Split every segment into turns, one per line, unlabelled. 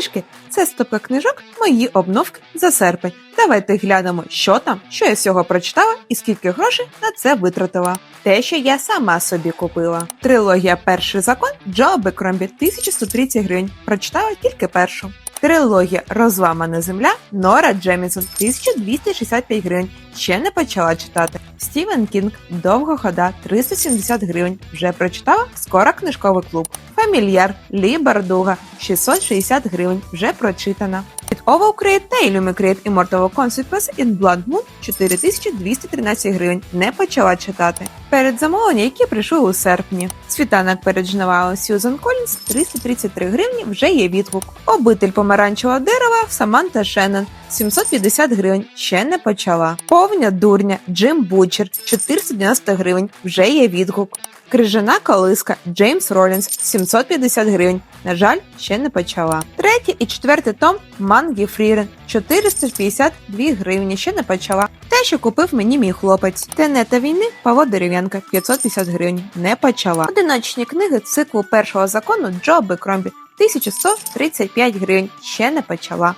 книжки це стопка книжок мої обновки за серпень. Давайте глянемо, що там, що я всього прочитала і скільки грошей на це витратила. Те, що я сама собі купила. Трилогія Перший закон Джо Бекромбі 1130 гривень. Прочитала тільки першу. Трилогія Розламана земля Нора Джемісон 1265 гривень. Ще не почала читати. Стівен Кінг Довга хода 370 гривень. Вже прочитала скоро книжковий клуб. Фамільяр Лі Бардуга 660 гривень. Вже прочитана. Від Oval та Illumi Create Immortal Consequence in Blood Moon 4213 гривень. Не почала читати. Перед замовлення, які прийшли у серпні. Світанок перед жнивала Сьюзан Колінс 333 гривні вже є відгук. Обитель помаранчевого дерева Саманта Шеннон 750 гривень. Ще не почала. Повня дурня Джим Бучер 490 гривень. Вже є відгук. Крижана колиска Джеймс Ролінс 750 гривень. На жаль, ще не почала. Третій і четвертий том Мангі Фрірен 452 гривні. Ще не почала. Те, що купив мені мій хлопець. Тенета війни Павло Дерев'янка 550 гривень. Не почала. Одиночні книги циклу першого закону Джо Бекромбі 1135 гривень. Ще не почала.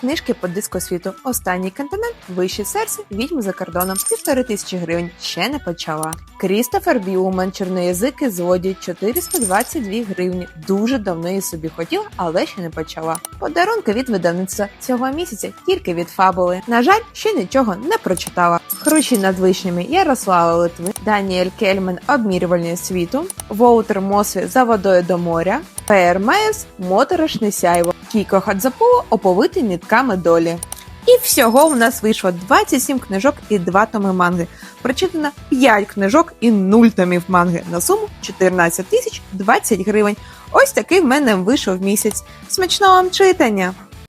Книжки по дискосвіту. Останній континент, вище серце, відьми за кордоном, півтори тисячі гривень. Ще не почала. Крістофер Бюман, чорноязики злодій, 422 гривні. Дуже давно її собі хотіла, але ще не почала. Подарунки від видавництва цього місяця тільки від фабули. На жаль, ще нічого не прочитала. Хрущі над вишнями Ярослава Литви, Даніель Кельмен обмірювальне світу, Воутер Мосві за водою до моря, Пер Моторошне сяйво, Кіко Хадзапуло оповитий нитками долі. І всього у нас вийшло 27 книжок і 2 томи манги. Прочитано 5 книжок і 0 томів манги на суму 14 тисяч 20 гривень. Ось такий в мене вийшов місяць. Смачного вам читання!